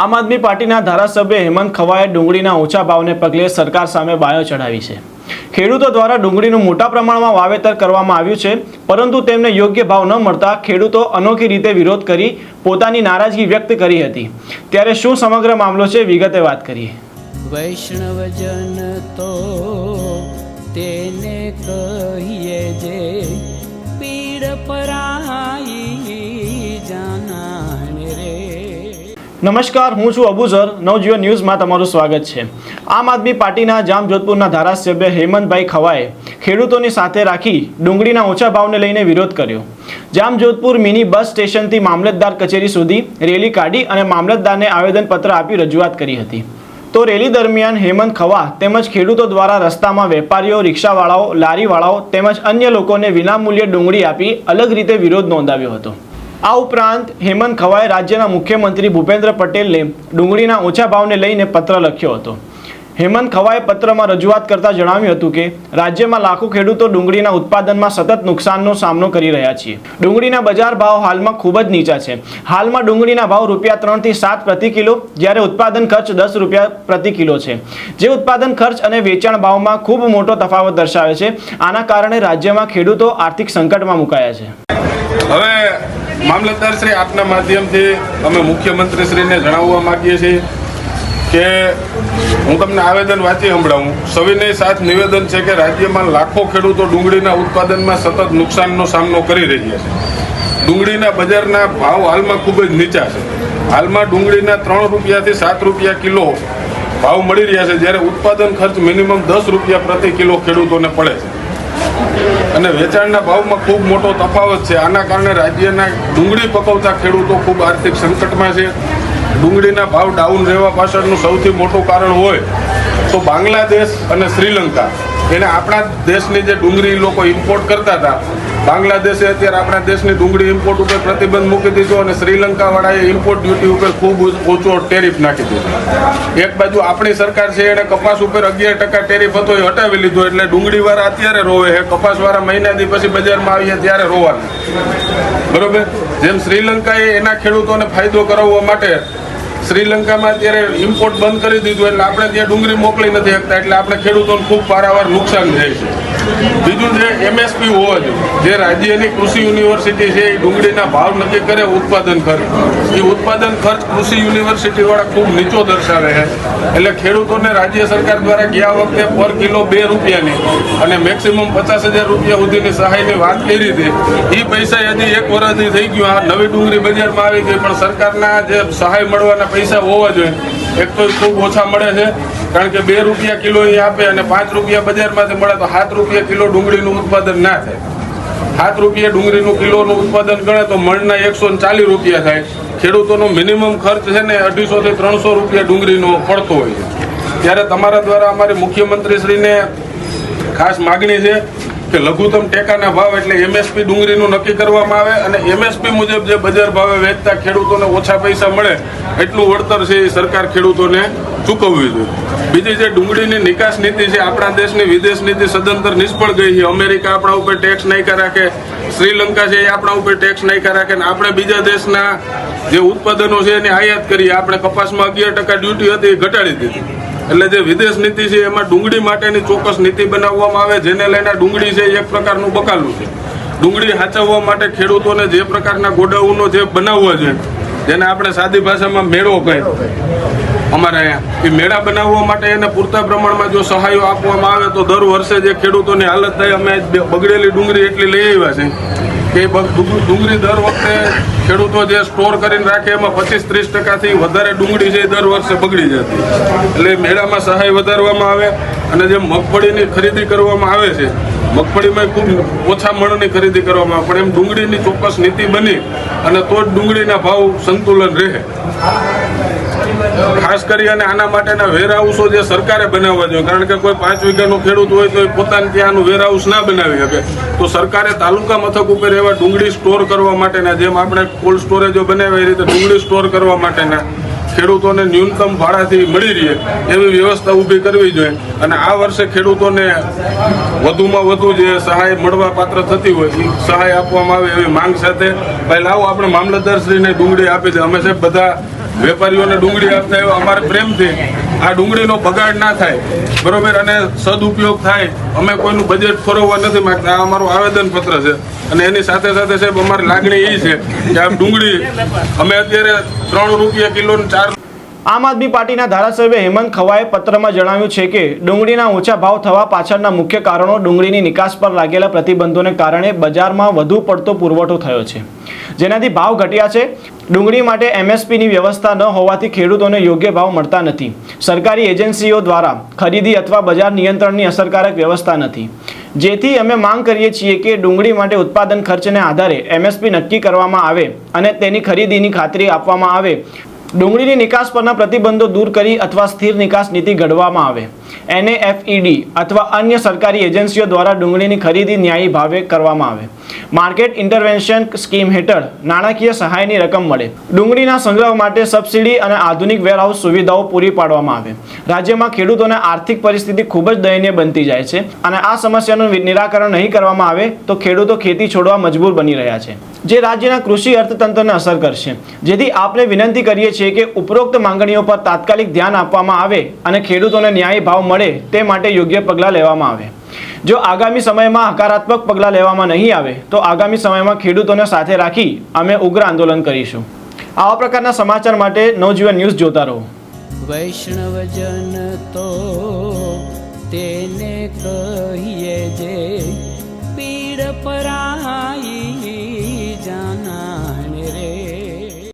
આમ આદમી પાર્ટીના ધારાસભ્ય હેમંત ખવાએ ડુંગળીના ઓછા ભાવને પગલે સરકાર સામે બાયો ચઢાવી છે. ખેડૂતો દ્વારા ડુંગળીનું મોટા પ્રમાણમાં વાવેતર કરવામાં આવ્યું છે, પરંતુ તેમને યોગ્ય ભાવ ન મળતા ખેડૂતો અનોખી રીતે વિરોધ કરી પોતાની નારાજગી વ્યક્ત કરી હતી. ત્યારે શું સમગ્ર મામલો છે વિગતે વાત કરીએ. વૈષ્ણવજન તો તેને કહીએ જે પીડ પરાઈ નમસ્કાર, હું છું અબુઝર. નવજીવન ન્યૂઝમાં તમારું સ્વાગત છે. આમ આદમી પાર્ટીના જામજોધપુરના ધારાસભ્ય હેમંતભાઈ ખવાએ ખેડૂતોની સાથે રાખી ડુંગળીના ઓછા ભાવને લઈને વિરોધ કર્યો. જામજોધપુર મિની બસ સ્ટેશનથી મામલતદાર કચેરી સુધી રેલી કાઢી અને મામલતદારને આવેદનપત્ર આપી રજૂઆત કરી હતી. તો રેલી દરમિયાન હેમંત ખવા તેમજ ખેડૂતો દ્વારા રસ્તામાં વેપારીઓ, રિક્ષાવાળાઓ, લારીવાળાઓ તેમજ અન્ય લોકોને વિનામૂલ્યે ડુંગળી આપી અલગ રીતે વિરોધ નોંધાવ્યો હતો. આ ઉપરાંત હેમંત ખવાએ રાજ્યના મુખ્યમંત્રી ભૂપેન્દ્ર પટેલને ડુંગળીના ઓછા ભાવને લઈને પત્ર લખ્યો હતો. હેમંત ખવાએ પત્રમાં રજૂઆત કરતા જણાવ્યું હતું કે, રાજ્યમાં લાખો ખેડૂતો ડુંગળીના ઉત્પાદનમાં સતત નુકસાનનો સામનો કરી રહ્યા છીએ. ડુંગળીના બજાર ભાવ હાલમાં ખૂબ જ નીચા છે. હાલમાં ડુંગળીના ભાવ રૂપિયા ત્રણથી સાત પ્રતિ કિલો, જ્યારે ઉત્પાદન ખર્ચ દસ રૂપિયા પ્રતિ કિલો છે. જે ઉત્પાદન ખર્ચ અને વેચાણ ભાવમાં ખૂબ મોટો તફાવત દર્શાવે છે. આના કારણે રાજ્યમાં ખેડૂતો આર્થિક સંકટમાં મુકાયા છે. હવે મામલતદાર શ્રી આપના માધ્યમથી અમે મુખ્યમંત્રી શ્રીને જણાવવા માગીએ છીએ કે હું તમને આવેદન વાંચી સંભળાવું. સવિનય સાથ નિવેદન છે કે રાજ્યમાં લાખો ખેડૂતો ડુંગળીના ઉત્પાદનમાં સતત નુકસાનનો સામનો કરી રહ્યા છે. ડુંગળીના બજારના ભાવ હાલમાં ખૂબ જ નીચા છે. હાલમાં ડુંગળીના ત્રણ રૂપિયાથી સાત રૂપિયા કિલો ભાવ મળી રહ્યા છે, જ્યારે ઉત્પાદન ખર્ચ મિનિમમ દસ રૂપિયા પ્રતિ કિલો ખેડૂતોને પડે છે. અને વેચાણના ભાવમાં ખૂબ મોટો તફાવત છે. આના કારણે રાજ્યના ડુંગળી પકવતા ખેડૂતો ખૂબ આર્થિક સંકટમાં છે. ડુંગળીના ભાવ ડાઉન રહેવા પાછળનું સૌથી મોટું કારણ હોય તો બાંગ્લાદેશ અને શ્રીલંકા. એને આપણા દેશની જે ડુંગળી લોકો ઇમ્પોર્ટ કરતા હતા બાંગ્લાદેશે અત્યારે આપણા દેશની ડુંગળી ઇમ્પોર્ટ ઉપર પ્રતિબંધ મૂકી દીધો અને શ્રીલંકાવાળાએ ઇમ્પોર્ટ ડ્યુટી ઉપર ખૂબ ઊંચો ટેરિફ નાખી દીધો. એક બાજુ આપણી સરકાર છે એને કપાસ ઉપર અગિયાર ટકા ટેરિફ હતો, એ હટાવી લીધો એટલે ડુંગળીવાળા અત્યારે રોવે છે, કપાસવાળા મહિનાથી પછી બજારમાં આવીએ ત્યારે રોવાના. બરોબર? જેમ શ્રીલંકાએ એના ખેડૂતોને ફાયદો કરાવવા માટે શ્રીલંકામાં અત્યારે ઇમ્પોર્ટ બંધ કરી દીધું, એટલે આપણે ત્યાં ડુંગળી મોકલી નથી શકતા, એટલે આપણે ખેડૂતોને ખૂબ પારાવાર નુકસાન થાય છે. બીજું છે એમએસપી હોવા જે રાજ્યની કૃષિ યુનિવર્સિટી છે, એ ડુંગળીના ભાવ નક્કી કરે ઉત્પાદન ખર્ચ. એ ઉત્પાદન ખર્ચ કૃષિ યુનિવર્સિટી વાળા ખૂબ નીચો દર્શાવે છે. એટલે ખેડૂતોને રાજ્ય સરકાર દ્વારા ગયા વખતે પર કિલો બે રૂપિયાની અને મેક્સિમમ પચાસ હજાર રૂપિયા સુધીની સહાયની વાત કરી હતી. એ પૈસા હજી એક વર્ષથી થઈ ગયું. આ નવી ડુંગળી બજારમાં આવી ગઈ. પણ સરકારના જે સહાય મળવાના પૈસા હોવા જોઈએ. એક તો ખૂબ ઓછા મળે છે. કારણ કે બે રૂપિયા કિલો એ આપે અને પાંચ રૂપિયા બજારમાંથી મળે તો સાત રૂપિયા કિલો ડુંગળીનું ઉત્પાદન ના થાય. સાત રૂપિયા ડુંગળીનું કિલોનું ઉત્પાદન ગણે તો મણના એકસો ચાલીસ રૂપિયા થાય. ખેડૂતોનો મિનિમમ ખર્ચ છે ને અઢીસોથી ત્રણસો રૂપિયા ડુંગળીનો પડતો હોય છે. ત્યારે તમારા દ્વારા અમારી મુખ્યમંત્રીશ્રીને ખાસ માગણી છે કે લઘુત્તમ ટેકાના ભાવ એટલે એમએસપી ડુંગળીનું નક્કી કરવામાં આવે અને એમએસપી મુજબ જે બજાર ભાવે વેચતા ખેડૂતોને ઓછા પૈસા મળે, એટલું વળતર છે એ સરકાર ખેડૂતોને ચૂકવવી જોઈએ. બીજી જે ડુંગળીની નિકાસ નીતિ છે, આપણા દેશની વિદેશ નીતિ સદંતર નિષ્ફળ ગઈ છે. અમેરિકા આપણા ઉપર ટેક્સ નાખ્યા રાખે, શ્રીલંકા છે એ આપણા ઉપર ટેક્સ નાખ્યા રાખે ને આપણે બીજા દેશના જે ઉત્પાદનો છે એની આયાત કરીએ આપણે કપાસમાં અગિયાર ટકા ડ્યુટી હતી એ ઘટાડી દીધી. એટલે જે વિદેશ નીતિ છે, એમાં ડુંગળી માટેની ચોક્કસ નીતિ બનાવવામાં આવે, જેને લઈને ડુંગળી છે એક પ્રકારનું બકાલું છે. ડુંગળી સાચવવા માટે ખેડૂતોને જે પ્રકારના ગોડાઉનો જે બનાવવા છે જેને આપણે સાદી ભાષામાં મેળો કહે. અમારે અહીંયા, એ મેળા બનાવવા માટે એને પૂરતા પ્રમાણમાં જો સહાયો આપવામાં આવે, તો દર વર્ષે જે ખેડૂતોની હાલત થાય, અમે બગડેલી ડુંગળી એટલી લઈ આવ્યા છે. કે ડુંગળી દર વખતે ખેડૂતો જે સ્ટોર કરીને રાખે, એમાં પચીસ ત્રીસ ટકાથી વધારે ડુંગળી છે દર વર્ષે બગડી જતી. એટલે મેળામાં સહાય વધારવામાં આવે અને જે મગફળીની ખરીદી કરવામાં આવે છે, મગફળીમાં ખૂબ ઓછા મણની ખરીદી કરવામાં આવે, પણ એમ ડુંગળીની ચોક્કસ નીતિ બની અને તો જ ડુંગળીના ભાવ સંતુલન રહે. ખાસ કરી અને આના માટેના વેરહાઉસો જે સરકારે બનાવવા જોઈએ. કારણ કે કોઈ પાંચ વીઘાનો ખેડૂત હોય તો એ પોતાને ત્યાંનું વેરહાઉસ ના બનાવી શકે. તો સરકારે તાલુકા મથક ઉપર એવા ડુંગળી સ્ટોર કરવા માટેના, જેમ આપણે કોલ્ડ સ્ટોરેજો બનાવ્યા, એ રીતે ડુંગળી સ્ટોર કરવા માટેના ખેડૂતોને ન્યૂનતમ ભાડાથી મળી રહે એવી વ્યવસ્થા ઊભી કરવી જોઈએ. અને આ વર્ષે ખેડૂતોને વધુમાં વધુ જે સહાય મળવા પાત્ર થતી હોય એ સહાય આપવામાં આવે એવી માંગ સાથે. પહેલાં આવો આપણે મામલતદારશ્રીને ડુંગળી આપી દે. અમે સાહેબ બધા વેપારીઓને ડુંગળી આપતા એવા અમારે પ્રેમથી આ ડુંગળીનો બગાડ ના થાય. બરોબર? અને સદુપયોગ થાય. અમે કોઈનું બજેટ ફરવવા નથી માંગતા. આ અમારું આવેદનપત્ર છે. અને એની સાથે સાથે સાહેબ, અમારી લાગણી એ છે કે આમ ડુંગળી, અમે અત્યારે ત્રણ રૂપિયા કિલો ચાર આમ આદમી પાર્ટીના ધારાસભ્ય હેમંત ખવાએ પત્રમાં જણાવ્યું છે કે ડુંગળીના ઓછા ભાવ થવા પાછળના મુખ્ય કારણો ડુંગળીની નિકાસ પર લાગેલા પ્રતિબંધોને કારણે બજારમાં વધુ પડતો પુરવઠો થયો છે. જેનાથી ભાવ ઘટ્યા છે. ડુંગળી માટે એમએસપીની વ્યવસ્થા ન હોવાથી ખેડૂતોને યોગ્ય ભાવ મળતા નથી. સરકારી એજન્સીઓ દ્વારા ખરીદી અથવા બજાર નિયંત્રણની અસરકારક વ્યવસ્થા નથી. જેથી અમે માંગ કરીએ છીએ કે ડુંગળી માટે ઉત્પાદન ખર્ચને આધારે એમએસપી નક્કી કરવામાં આવે અને તેની ખરીદીની ખાતરી આપવામાં આવે. ડુંગળીની નિકાસ પરના પ્રતિબંધો દૂર કરી અથવા સ્થિર નિકાસ નીતિ ઘડવામાં આવે. એનએએફઈડી અથવા અન્ય સરકારી એજન્સીઓ દ્વારા ડુંગળીની ખરીદી ન્યાયી ભાવે કરવામાં આવે. માર્કેટ ઇન્ટરવેન્શન સ્કીમ હેઠળ નાણાકીય સહાયની રકમ મળે. ડુંગળીના સંગ્રહ માટે સબસિડી અને આધુનિક વેરહાઉસ સુવિધાઓ પૂરી પાડવામાં આવે. રાજ્યમાં ખેડૂતોને આર્થિક પરિસ્થિતિ ખૂબ જ દયનીય બનતી જાય છે અને આ સમસ્યાનું નિરાકરણ નહીં કરવામાં આવે તો ખેડૂતો ખેતી છોડવા મજબૂર બની રહ્યા છે. જે રાજ્યના કૃષિ અર્થતંત્રને અસર કરશે. જેથી આપણે વિનંતી કરીએ છીએ કે ઉપરોક્ત માંગણીઓ પર તાત્કાલિક ધ્યાન આપવામાં આવે અને ખેડૂતોને ન્યાયી ભાવ મળે તે માટે યોગ્ય પગલાં લેવામાં આવે. જો આગામી સમયમાં હકારાત્મક પગલાં લેવામાં નહીં આવે, તો આગામી સમયમાં ખેડૂતોને સાથે રાખી અમે ઉગ્ર આંદોલન કરીશું. આવા પ્રકારના સમાચાર માટે નવજીવન ન્યૂઝ જોતા રહો. વૈષ્ણવજન તો તેને કહીએ જે પીડ પરાઈ જાના